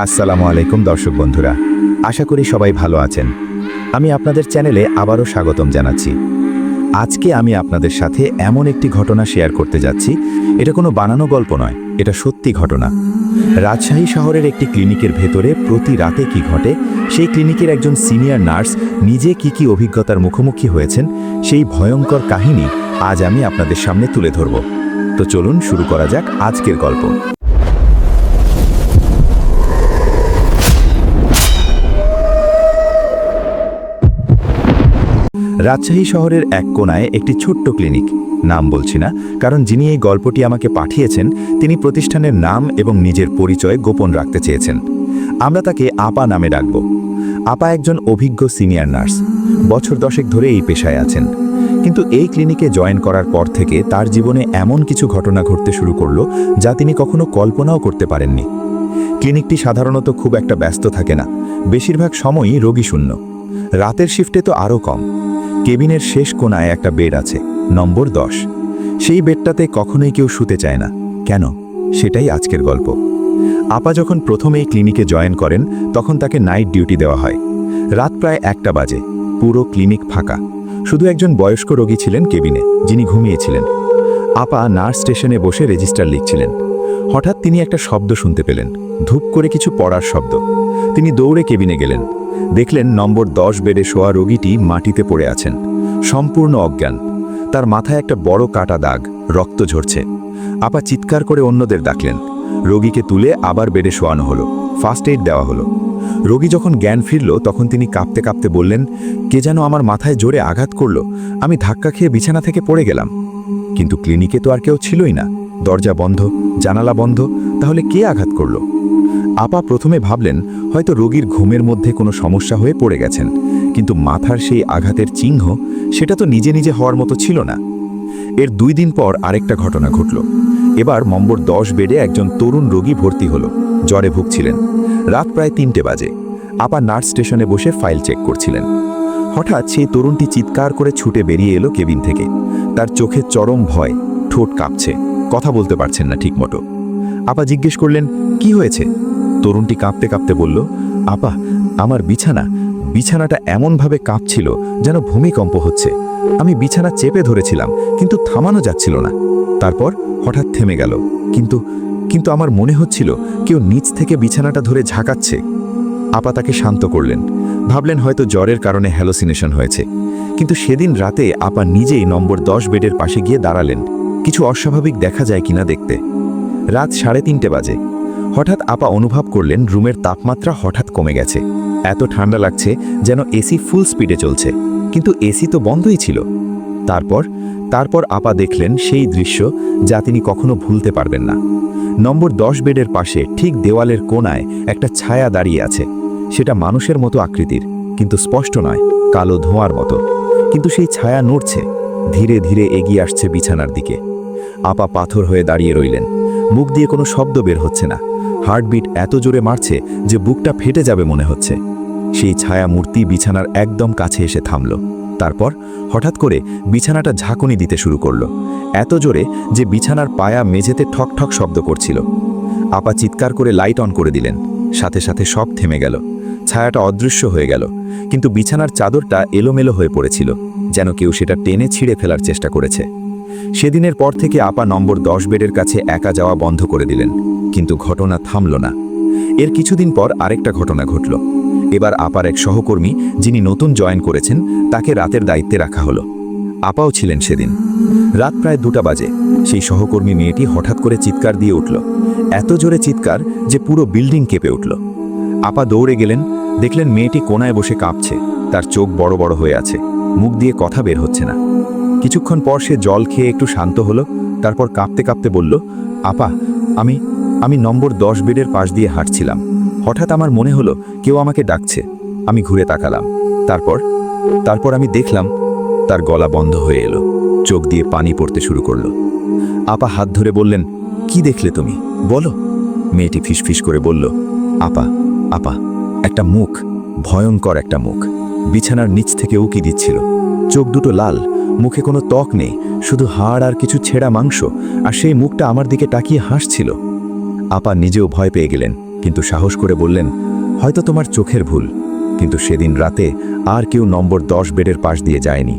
আসসালামু আলাইকুম, দর্শক বন্ধুরা। আশা করি সবাই ভালো আছেন। আমি আপনাদের চ্যানেলে আবারও স্বাগতম জানাচ্ছি। আজকে আমি আপনাদের সাথে এমন একটি ঘটনা শেয়ার করতে যাচ্ছি। এটা কোনো বানানো গল্প নয়, এটা সত্যি ঘটনা। রাজশাহী শহরের একটি ক্লিনিকের ভেতরে প্রতি রাতে কি ঘটে, সেই ক্লিনিকের একজন সিনিয়র নার্স নিজে কি কি অভিজ্ঞতার মুখোমুখি হয়েছেন, সেই ভয়ঙ্কর কাহিনী আজ আমি আপনাদের সামনে তুলে ধরব। তো চলুন শুরু করা যাক আজকের গল্প। রাজশাহী শহরের এক কোনায় একটি ছোট্ট ক্লিনিক। নাম বলছি না, কারণ যিনি এই গল্পটি আমাকে পাঠিয়েছেন, তিনি প্রতিষ্ঠানের নাম এবং নিজের পরিচয় গোপন রাখতে চেয়েছেন। আমরা তাকে আপা নামে ডাকব। আপা একজন অভিজ্ঞ সিনিয়র নার্স, বছর দশেক ধরে এই পেশায় আছেন। কিন্তু এই ক্লিনিকে জয়েন করার পর থেকে তার জীবনে এমন কিছু ঘটনা ঘটতে শুরু করল, যা তিনি কখনো কল্পনাও করতে পারেননি। ক্লিনিকটি সাধারণত খুব একটা ব্যস্ত থাকে না, বেশিরভাগ সময়ই রোগী শূন্য। রাতের শিফটে তো আরও কম। কেবিনের শেষ কোনায় একটা বেড আছে, নম্বর দশ। সেই বেডটাতে কখনোই কেউ শুতে চায় না। কেন? সেটাই আজকের গল্প। আপা যখন প্রথম এই ক্লিনিকে জয়েন করেন, তখন তাকে নাইট ডিউটি দেওয়া হয়। রাত প্রায় একটা বাজে। পুরো ক্লিনিক ফাঁকা। শুধু একজন বয়স্ক রোগী ছিলেন কেবিনে, যিনি ঘুমিয়েছিলেন। আপা নার্স স্টেশনে বসে রেজিস্টার লিখছিলেন। হঠাৎ তিনি একটা শব্দ শুনতে পেলেন। ধূপ করে কিছু পড়ার শব্দ। তিনি দৌড়ে কেবিনে গেলেন। দেখলেন নম্বর দশ বেডে শোয়া রোগীটি মাটিতে পড়ে আছেন। সম্পূর্ণ অজ্ঞান। তার মাথায় একটা বড় কাটা দাগ, রক্ত ঝরছে। আপা চিৎকার করে অন্যদের ডাকলেন। রোগীকে তুলে আবার বেডে শোয়ানো হলো। ফার্স্ট এইড দেওয়া হলো। রোগী যখন জ্ঞান ফিরল, তখন তিনি কাঁপতে কাঁপতে বললেন, কে যেন আমার মাথায় জোরে আঘাত করল। আমি ধাক্কা খেয়ে বিছানা থেকে পড়ে গেলাম। কিন্তু ক্লিনিকে তো আর কেউ ছিলই না। দরজা বন্ধ, জানালা বন্ধ, তাহলে কে আঘাত করল? আপা প্রথমে ভাবলেন, হয়তো রোগীর ঘুমের মধ্যে কোনো সমস্যা হয়ে পড়ে গেছেন, কিন্তু মাথার সেই আঘাতের চিহ্ন সেটা তো নিজে নিজে হওয়ার মতো ছিল না। এর দুই দিন পর আরেকটা ঘটনা ঘটল। এবার নম্বর দশ বেডে একজন তরুণ রোগী ভর্তি হলো, জ্বরে ভুগছিলেন। রাত প্রায় তিনটে বাজে। আপা নার্স স্টেশনে বসে ফাইল চেক করছিলেন। হঠাৎ সেই তরুণটি চিৎকার করে ছুটে বেরিয়ে এলো কেবিন থেকে। তার চোখে চরম ভয়, ঠোঁট কাঁপছে, কথা বলতে পারছেন না ঠিকমতো। আপা জিজ্ঞেস করলেন, কি হয়েছে? তরুণটি কাঁপতে কাঁপতে বলল, আপা, আমার বিছানা। বিছানাটা এমনভাবে কাঁপছিল যেন ভূমিকম্প হচ্ছে। আমি বিছানা চেপে ধরেছিলাম, কিন্তু থামানো যাচ্ছিল না। তারপর হঠাৎ থেমে গেল। কিন্তু কিন্তু আমার মনে হচ্ছিল কেউ নিচ থেকে বিছানাটা ধরে ঝাঁকাচ্ছে। আপা তাকে শান্ত করলেন। ভাবলেন হয়তো জ্বরের কারণে হ্যালোসিনেশন হয়েছে। কিন্তু সেদিন রাতে আপা নিজেই নম্বর দশ বেডের পাশে গিয়ে দাঁড়ালেন। কিছু অস্বাভাবিক দেখা যায় কিনা দেখতে। রাত সাড়ে তিনটে বাজে। হঠাৎ আপা অনুভব করলেন রুমের তাপমাত্রা হঠাৎ কমে গেছে। এত ঠান্ডা লাগছে যেন এসি ফুল স্পিডে চলছে। কিন্তু এসি তো বন্ধই ছিল। তারপর তারপর আপা দেখলেন সেই দৃশ্য যা তিনি কখনো ভুলতে পারবেন না। নম্বর দশ বেডের পাশে ঠিক দেওয়ালের কোনায় একটা ছায়া দাঁড়িয়ে আছে। সেটা মানুষের মতো আকৃতির, কিন্তু স্পষ্ট নয়, কালো ধোঁয়ার মতো। কিন্তু সেই ছায়া নড়ছে। ধীরে ধীরে এগিয়ে আসছে বিছানার দিকে। আপা পাথর হয়ে দাঁড়িয়ে রইলেন। মুখ দিয়ে কোনো শব্দ বের হচ্ছে না। হার্টবিট এত জোরে মারছে যে বুকটা ফেটে যাবে মনে হচ্ছে। সেই ছায়া মূর্তি বিছানার একদম কাছে এসে থামল। তারপর হঠাৎ করে বিছানাটা ঝাঁকুনি দিতে শুরু করল। এত জোরে যে বিছানার পায়া মেঝেতে ঠক ঠক শব্দ করছিল। আপা চিৎকার করে লাইট অন করে দিলেন। সাথে সাথে সব থেমে গেল। ছায়াটা অদৃশ্য হয়ে গেল। কিন্তু বিছানার চাদরটা এলোমেলো হয়ে পড়েছিল। যেন কেউ সেটা টেনে ছিঁড়ে ফেলার চেষ্টা করেছে। সেদিনের পর থেকে আপা নম্বর দশ বেডের কাছে একা যাওয়া বন্ধ করে দিলেন, কিন্তু ঘটনা থামল না। এর কিছুদিন পর আরেকটা ঘটনা ঘটল। এবার আপার এক সহকর্মী, যিনি নতুন জয়েন করেছেন, তাকে রাতের দায়িত্বে রাখা হলো। আপাও ছিলেন সেদিন। রাত প্রায় দুটা বাজে। সেই সহকর্মী মেয়েটি হঠাৎ করে চিৎকার দিয়ে উঠল। এত জোরে চিৎকার যে পুরো বিল্ডিং কেঁপে উঠল। আপা দৌড়ে গেলেন, দেখলেন মেয়েটি কোনায় বসে কাঁপছে। তার চোখ বড় বড় হয়ে আছে। মুখ দিয়ে কথা বের হচ্ছে না। কিছুক্ষণ পর সে জল খেয়ে একটু শান্ত হলো, তারপর কাঁপতে কাঁপতে বলল, আপা, আমি আমি নম্বর দশ বেডের পাশ দিয়ে হাঁটছিলাম। হঠাৎ আমার মনে হলো কেউ আমাকে ডাকছে। আমি ঘুরে তাকালাম। তারপর তারপর আমি দেখলাম তার গলা বন্ধ হয়ে এলো, চোখ দিয়ে পানি পড়তে শুরু করল। আপা হাত ধরে বললেন, কি দেখলে তুমি? বলো। মেয়েটি ফিসফিস করে বলল, আপা আপা, একটা মুখ, ভয়ঙ্কর একটা মুখ। বিছানার নিচ থেকে উকি দিচ্ছিল। চোখ দুটো লাল মুখে কোনো ত্বক নেই, শুধু হাড় আর কিছু ছেঁড়া মাংস, আর সেই মুখটা আমার দিকে তাকিয়ে হাসছিল। আপা নিজেও ভয় পেয়ে গেলেন, কিন্তু সাহস করে বললেন, হয়তো তোমার চোখের ভুল, কিন্তু সেদিন রাতে আর কেউ নম্বর দশ বেডের পাশ দিয়ে যায়নি।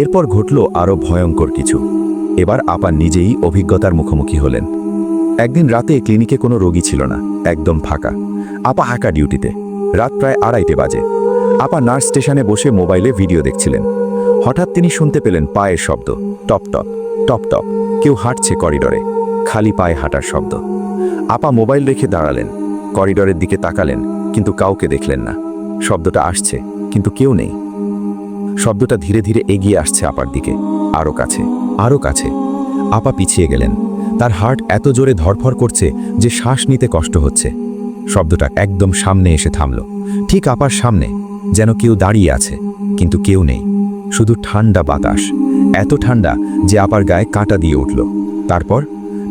এরপর ঘটল আরও ভয়ঙ্কর কিছু। এবার আপা নিজেই অভিজ্ঞতার মুখোমুখি হলেন। একদিন রাতে ক্লিনিকে কোনো রোগী ছিল না, একদম ফাঁকা। আপা হাঁকা ডিউটিতে, রাত প্রায় আড়াইটে বাজে। আপা নার্স স্টেশনে বসে মোবাইলে ভিডিও দেখছিলেন। হঠাৎ তিনি শুনতে পেলেন পায়ের শব্দ। টপ টপ টপ টপ। কেউ হাঁটছে করিডরে। খালি পায়ে হাঁটার শব্দ। আপা মোবাইল রেখে দাঁড়ালেন। করিডরের দিকে তাকালেন, কিন্তু কাউকে দেখলেন না। শব্দটা আসছে, কিন্তু কেউ নেই। শব্দটা ধীরে ধীরে এগিয়ে আসছে আপার দিকে। আরও কাছে আরও কাছে। আপা পিছিয়ে গেলেন। তার হার্ট এত জোরে ধরফর করছে যে শ্বাস নিতে কষ্ট হচ্ছে। শব্দটা একদম সামনে এসে থামল। ঠিক আপার সামনে, যেন কেউ দাঁড়িয়ে আছে, কিন্তু কেউ নেই। শুধু ঠান্ডা বাতাস, এত ঠান্ডা যে আপার গায়ে কাঁটা দিয়ে উঠল। তারপর?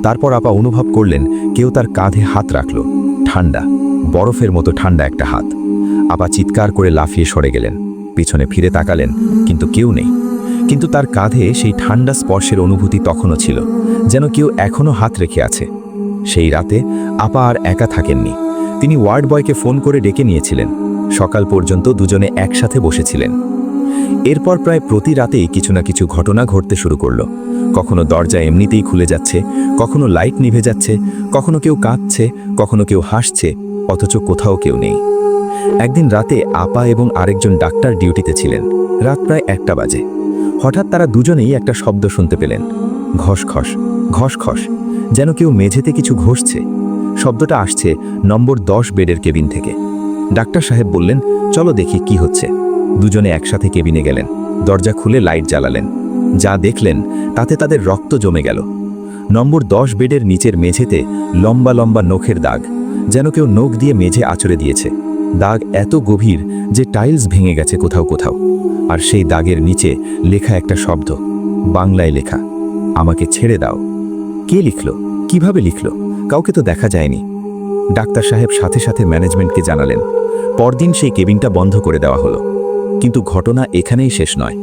তারপর আপা অনুভব করলেন কেউ তার কাঁধে হাত রাখল। ঠান্ডা, বরফের মতো ঠান্ডা একটা হাত। আপা চিৎকার করে লাফিয়ে সরে গেলেন। পিছনে ফিরে তাকালেন, কিন্তু কেউ নেই। কিন্তু তার কাঁধে সেই ঠান্ডা স্পর্শের অনুভূতি তখনও ছিল, যেন কেউ এখনও হাত রেখে আছে। সেই রাতে আপা আর একা থাকেননি। তিনি ওয়ার্ড বয়কে ফোন করে ডেকে নিয়েছিলেন। সকাল পর্যন্ত দুজনে একসাথে বসেছিলেন। এরপর প্রায় প্রতি রাতেই কিছু না কিছু ঘটনা ঘটতে শুরু করল। কখনো দরজা এমনিতেই খুলে যাচ্ছে, কখনো লাইট নিভে যাচ্ছে, কখনো কেউ কাঁদছে কখনো কেউ হাসছে, অথচ কোথাও কেউ নেই। একদিন রাতে আপা এবং আরেকজন ডাক্তার ডিউটিতে ছিলেন। রাত প্রায় একটা বাজে। হঠাৎ তারা দুজনেই একটা শব্দ শুনতে পেলেন। ঘস খস ঘস খস যেন কেউ মেঝেতে কিছু ঘষছে। শব্দটা আসছে নম্বর দশ বেডের কেবিন থেকে। ডাক্তার সাহেব বললেন, চলো দেখি কি হচ্ছে। দুজনে একসাথে কেবিনে গেলেন। দরজা খুলে লাইট জ্বালালেন। যা দেখলেন, তাতে তাদের রক্ত জমে গেল। নম্বর দশ বেডের নিচের মেঝেতে লম্বা লম্বা নখের দাগ, যেন কেউ নখ দিয়ে মেঝে আছড়ে দিয়েছে। দাগ এত গভীর যে টাইলস ভেঙে গেছে কোথাও কোথাও। আর সেই দাগের নিচে লেখা একটা শব্দ, বাংলায় লেখা, আমাকে ছেড়ে দাও। কে লিখল? কীভাবে লিখল? কাউকে তো দেখা যায়নি। ডাক্তার সাহেব সাথে সাথে ম্যানেজমেন্টকে জানালেন। পরদিন সেই কেবিনটা বন্ধ করে দেওয়া হলো। কিন্তু ঘটনা এখানেই শেষ নয়।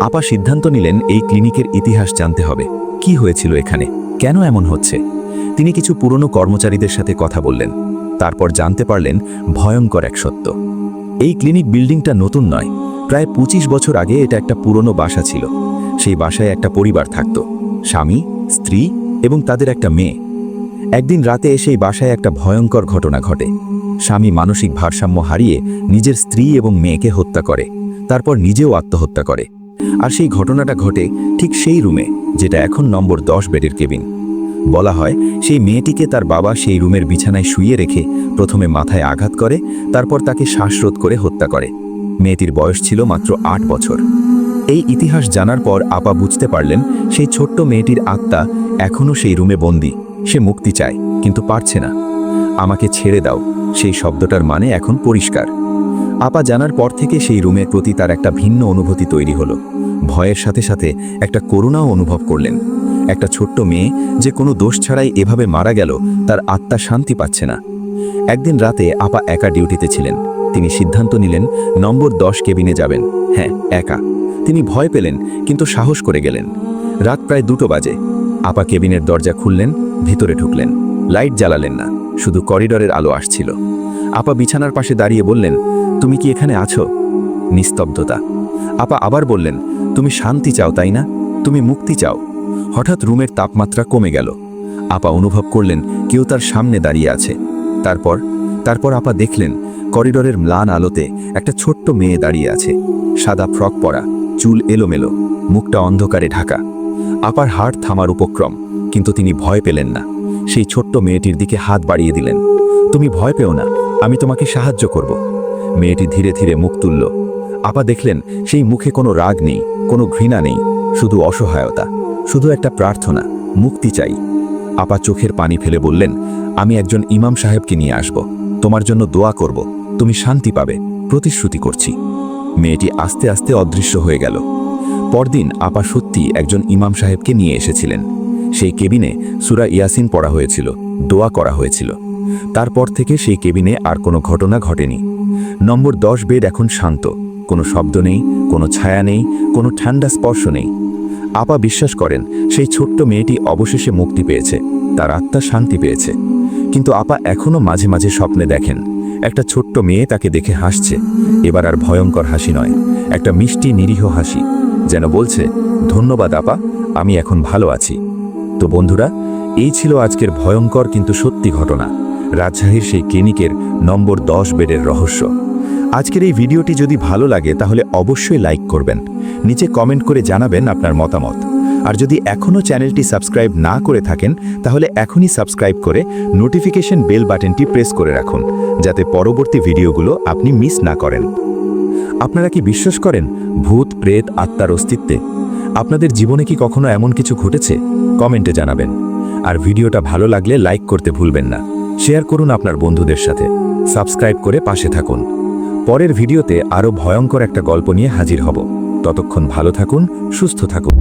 আপা সিদ্ধান্ত নিলেন এই ক্লিনিকের ইতিহাস জানতে হবে। কি হয়েছিল এখানে? কেন এমন হচ্ছে? তিনি কিছু পুরনো কর্মচারীদের সাথে কথা বললেন। তারপর জানতে পারলেন ভয়ঙ্কর এক সত্য। এই ক্লিনিক বিল্ডিংটা নতুন নয়। প্রায় ২৫ বছর আগে এটা একটা পুরনো বাসা ছিল। সেই বাসায় একটা পরিবার থাকত। স্বামী, স্ত্রী এবং তাদের একটা মেয়ে। একদিন রাতে এসেই বাসায় একটা ভয়ঙ্কর ঘটনা ঘটে। স্বামী মানসিক ভারসাম্য হারিয়ে নিজের স্ত্রী এবং মেয়েকে হত্যা করে, তারপর নিজেও আত্মহত্যা করে। আর সেই ঘটনাটা ঘটে ঠিক সেই রুমে, যেটা এখন নম্বর দশ বেডের কেবিন। বলা হয়, সেই মেয়েটিকে তার বাবা সেই রুমের বিছানায় শুয়ে রেখে প্রথমে মাথায় আঘাত করে, তারপর তাকে শ্বাসরোধ করে হত্যা করে। মেয়েটির বয়স ছিল মাত্র আট বছর। এই ইতিহাস জানার পর আপা বুঝতে পারলেন, সেই ছোট্ট মেয়েটির আত্মা এখনও সেই রুমে বন্দি। সে মুক্তি চায়, কিন্তু পারছে না। আমাকে ছেড়ে দাও, সেই শব্দটার মানে এখন পরিষ্কার। আপা জানার পর থেকে সেই রুমের প্রতি তার একটা ভিন্ন অনুভূতি তৈরি হলো। ভয়ের সাথে সাথে একটা করুণাও অনুভব করলেন। একটা ছোট্ট মেয়ে যে কোনো দোষ ছাড়াই এভাবে মারা গেল, তার আত্মা শান্তি পাচ্ছে না। একদিন রাতে আপা একা ডিউটিতে ছিলেন। তিনি সিদ্ধান্ত নিলেন, নম্বর দশ কেবিনে যাবেন। হ্যাঁ একা। তিনি ভয় পেলেন, কিন্তু সাহস করে গেলেন। রাত প্রায় দুটো বাজে। আপা কেবিনের দরজা খুললেন ভিতরে ঢুকলেন। লাইট জ্বালালেন না, শুধু করিডরের আলো আসছিল। আপা বিছানার পাশে দাঁড়িয়ে বললেন, তুমি কি এখানে আছো? নিস্তব্ধতা। আপা আবার বললেন, তুমি শান্তি চাও, তাই না? তুমি মুক্তি চাও। হঠাৎ রুমের তাপমাত্রা কমে গেল। আপা অনুভব করলেন, কেউ তার সামনে দাঁড়িয়ে আছে। তারপর তারপর আপা দেখলেন, করিডরের ম্লান আলোতে একটা ছোট্ট মেয়ে দাঁড়িয়ে আছে। সাদা ফ্রক পরা, চুল এলোমেলো, মুখটা অন্ধকারে ঢাকা। আপার হাড় থামার উপক্রম। কিন্তু তিনি ভয় পেলেন না। সেই ছোট্ট মেয়েটির দিকে হাত বাড়িয়ে দিলেন। তুমি ভয় পেও না, আমি তোমাকে সাহায্য করব। মেয়েটি ধীরে ধীরে মুখ তুলল। আপা দেখলেন, সেই মুখে কোনো রাগ নেই, কোনো ঘৃণা নেই, শুধু অসহায়তা, শুধু একটা প্রার্থনা, মুক্তি চাই। আপা চোখের পানি ফেলে বললেন, আমি একজন ইমাম সাহেবকে নিয়ে আসব, তোমার জন্য দোয়া করব, তুমি শান্তি পাবে, প্রতিশ্রুতি করছি। মেয়েটি আস্তে আস্তে অদৃশ্য হয়ে গেল। পরদিন আপা সত্যি একজন ইমাম সাহেবকে নিয়ে এসেছিলেন। সেই কেবিনে সুরা ইয়াসিন পড়া হয়েছিল, দোয়া করা হয়েছিল। তারপর থেকে সেই কেবিনে আর কোনো ঘটনা ঘটেনি। নম্বর দশ বেড এখন শান্ত, কোনো শব্দ নেই, কোনো ছায়া নেই, কোনো ঠান্ডা স্পর্শ নেই। আপা বিশ্বাস করেন, সেই ছোট্ট মেয়েটি অবশেষে মুক্তি পেয়েছে, তার আত্মা শান্তি পেয়েছে। কিন্তু আপা এখনও মাঝে মাঝে স্বপ্নে দেখেন, একটা ছোট্ট মেয়ে তাকে দেখে হাসছে, এবার আর ভয়ঙ্কর হাসি নয়, একটা মিষ্টি নিরীহ হাসি, যেন বলছে, ধন্যবাদ আপা, আমি এখন ভালো আছি। তো বন্ধুরা, এই ছিল আজকের ভয়ঙ্কর কিন্তু সত্যি ঘটনা, রাজশাহীর সেই ক্লিনিকের নম্বর দশ বেডের রহস্য। আজকের এই ভিডিওটি যদি ভালো লাগে, তাহলে অবশ্যই লাইক করবেন। নিচে কমেন্ট করে জানাবেন আপনার মতামত। আর যদি এখনও চ্যানেলটি সাবস্ক্রাইব না করে থাকেন, তাহলে এখনই সাবস্ক্রাইব করে নোটিফিকেশন বেল বাটনটি প্রেস করে রাখুন, যাতে পরবর্তী ভিডিওগুলো আপনি মিস না করেন। আপনারা কি বিশ্বাস করেন ভূত, প্রেত, আত্মার অস্তিত্বে? আপনাদের জীবনে কি কখনো এমন কিছু ঘটেছে? কমেন্টে জানাবেন। আর ভিডিওটা ভালো লাগলে লাইক করতে ভুলবেন না। শেয়ার করুন আপনার বন্ধুদের সাথে। সাবস্ক্রাইব করে পাশে থাকুন। পরের ভিডিওতে আরও ভয়ঙ্কর একটা গল্প নিয়ে হাজির হব। ততক্ষণ ভালো থাকুন, সুস্থ থাকুন।